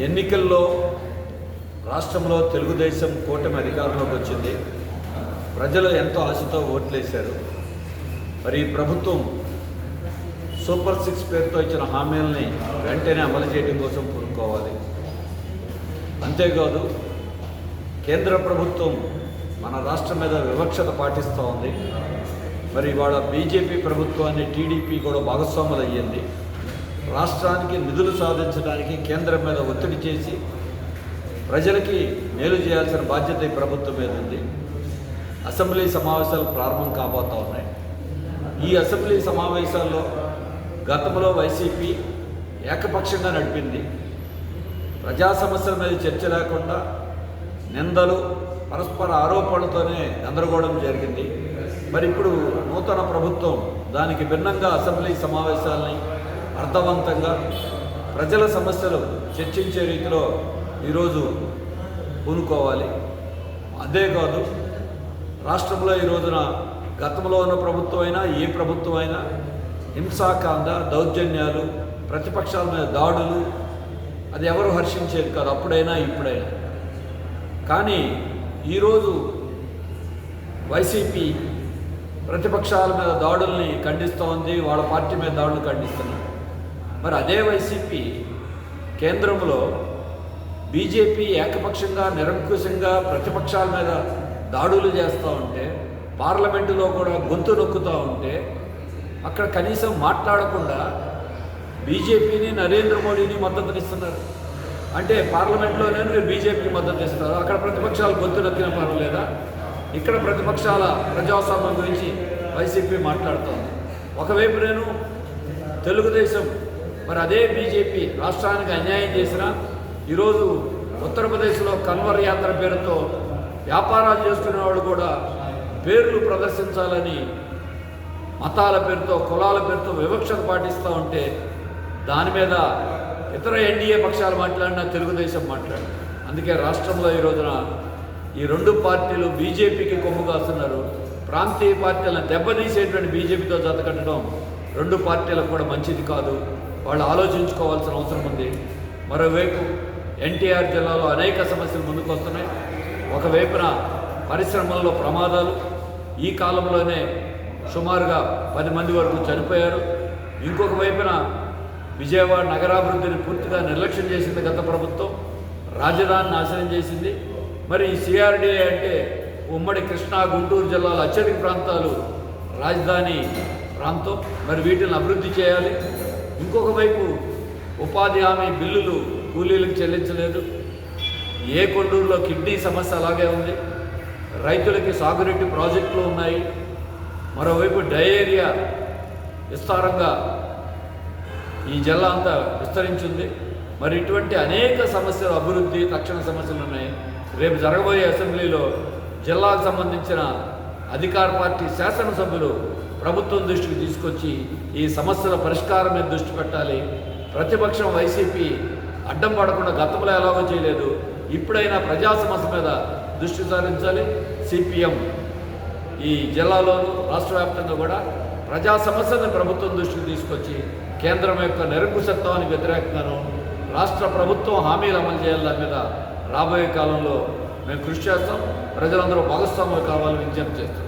ఎన్నికల్లో రాష్ట్రంలో తెలుగుదేశం కూటమి అధికారంలోకి వచ్చింది. ప్రజలు ఎంతో ఆశతో ఓట్లేశారు. మరి ప్రభుత్వం సూపర్ సిక్స్ పేరుతో ఇచ్చిన హామీలని వెంటనే అమలు చేయడం కోసం కోరుకోవాలి. అంతేకాదు కేంద్ర ప్రభుత్వం మన రాష్ట్రం మీద వివక్షత పాటిస్తూ ఉంది మరి ఇవాళ బీజేపీ ప్రభుత్వాన్ని టీడీపీ కూడా భాగస్వాములు అయ్యింది రాష్ట్రానికి నిధులు సాధించడానికి కేంద్రం మీద ఒత్తిడి చేసి ప్రజలకి మేలు చేయాల్సిన బాధ్యత ఈ ప్రభుత్వం మీద ఉంది. అసెంబ్లీ సమావేశాలు ప్రారంభం కాబోతా ఉన్నాయి. ఈ అసెంబ్లీ సమావేశాల్లో గతంలో వైసీపీ ఏకపక్షంగా నడిపింది. ప్రజా సమస్యల మీద చర్చ లేకుండా నిందలు పరస్పర ఆరోపణలతోనే గందరగోళం జరిగింది. మరి ఇప్పుడు నూతన ప్రభుత్వం దానికి భిన్నంగా అసెంబ్లీ సమావేశాలని అర్థవంతంగా ప్రజల సమస్యలు చర్చించే రీతిలో ఈరోజు పూనుకోవాలి. అదే కాదు రాష్ట్రంలో ఈ రోజున గతంలో ఉన్న ప్రభుత్వం అయినా ఏ ప్రభుత్వం అయినా హింసాకాండ దౌర్జన్యాలు ప్రతిపక్షాల మీద దాడులు అది ఎవరు హర్షించేది కాదు అప్పుడైనా ఇప్పుడైనా. కానీ ఈరోజు వైసీపీ ప్రతిపక్షాల మీద దాడుల్ని ఖండిస్తోంది వాళ్ళ పార్టీ మీద దాడులు ఖండిస్తున్నారు మరి అదే వైసీపీ కేంద్రంలో బీజేపీ ఏకపక్షంగా నిరంకుశంగా ప్రతిపక్షాల మీద దాడులు చేస్తూ ఉంటే పార్లమెంటులో కూడా గొంతు నొక్కుతూ ఉంటే అక్కడ కనీసం మాట్లాడకుండా బీజేపీని నరేంద్ర మోడీని మద్దతునిస్తున్నారు అంటే పార్లమెంట్లోనే మీరు బీజేపీకి మద్దతు ఇస్తున్నారు. అక్కడ ప్రతిపక్షాలు గొంతు నొక్కిన పర్వాలేదా? ఇక్కడ ప్రతిపక్షాల ప్రజాస్వామ్యం గురించి వైసీపీ మాట్లాడుతోంది. ఒకవైపు నేను తెలుగుదేశం మరి అదే బీజేపీ రాష్ట్రానికి అన్యాయం చేసిన ఈరోజు ఉత్తరప్రదేశ్లో కన్వర్ యాత్ర పేరుతో వ్యాపారాలు చేసుకునే వాళ్ళు కూడా పేర్లు ప్రదర్శించాలని మతాల పేరుతో కులాల పేరుతో వివక్షత పాటిస్తూ ఉంటే దాని మీద ఇతర ఎన్డీఏ పక్షాలు మాట్లాడినా తెలుగుదేశం మాట్లాడు అందుకే రాష్ట్రంలో ఈ రోజున ఈ రెండు పార్టీలు బీజేపీకి కొమ్ము కాస్తున్నారు. ప్రాంతీయ పార్టీలను దెబ్బతీసేటువంటి బీజేపీతో జతకట్టడం రెండు పార్టీలకు కూడా మంచిది కాదు. వాళ్ళు ఆలోచించుకోవాల్సిన అవసరం ఉంది. మరోవైపు ఎన్టీఆర్ జిల్లాలో అనేక సమస్యలు ముందుకు వస్తున్నాయి ఒకవైపున పరిశ్రమల్లో ప్రమాదాలు ఈ కాలంలోనే సుమారుగా పది మంది వరకు చనిపోయారు. ఇంకొక వైపున విజయవాడ నగరాభివృద్ధిని పూర్తిగా నిర్లక్ష్యం చేసింది గత ప్రభుత్వం. రాజధాని నాశనం చేసింది. మరి ఈ సిఆర్డీఏ అంటే ఉమ్మడి కృష్ణా గుంటూరు జిల్లాల అత్యధిక ప్రాంతాలు రాజధాని ప్రాంతం. మరి వీటిని అభివృద్ధి చేయాలి. ఇంకొక వైపు ఉపాధి హామీ బిల్లులు కూలీలకు చెల్లించలేదు. ఏ కొండూరులో కిడ్నీ సమస్య అలాగే ఉంది. రైతులకి సాగునీటి ప్రాజెక్టులు ఉన్నాయి. మరోవైపు డయేరియా విస్తారంగా ఈ జిల్లా అంతా విస్తరించింది. మరి ఇటువంటి అనేక సమస్యలు అభివృద్ధి తక్షణ సమస్యలు ఉన్నాయి. రేపు జరగబోయే అసెంబ్లీలో జిల్లాకు సంబంధించిన అధికార పార్టీ శాసనసభ్యులు ప్రభుత్వం దృష్టికి తీసుకొచ్చి ఈ సమస్యల పరిష్కారం మీద దృష్టి పెట్టాలి. ప్రతిపక్షం వైసీపీ అడ్డం పడకుండా గతంలో ఎలాగో చేయలేదు. ఇప్పుడైనా ప్రజా సమస్య మీద దృష్టి సారించాలి. సిపిఎం ఈ జిల్లాలోను రాష్ట్ర వ్యాప్తంగా కూడా ప్రజా సమస్యలను ప్రభుత్వం దృష్టికి తీసుకొచ్చి కేంద్రం యొక్క నిరంకుశత్వానికి వ్యతిరేకంగాను రాష్ట్ర ప్రభుత్వం హామీలు అమలు చేయాలి దాని మీద రాబోయే కాలంలో మేము కృషి చేస్తాం. ప్రజలందరూ భాగస్వాములు కావాలని విజ్ఞప్తి చేస్తాం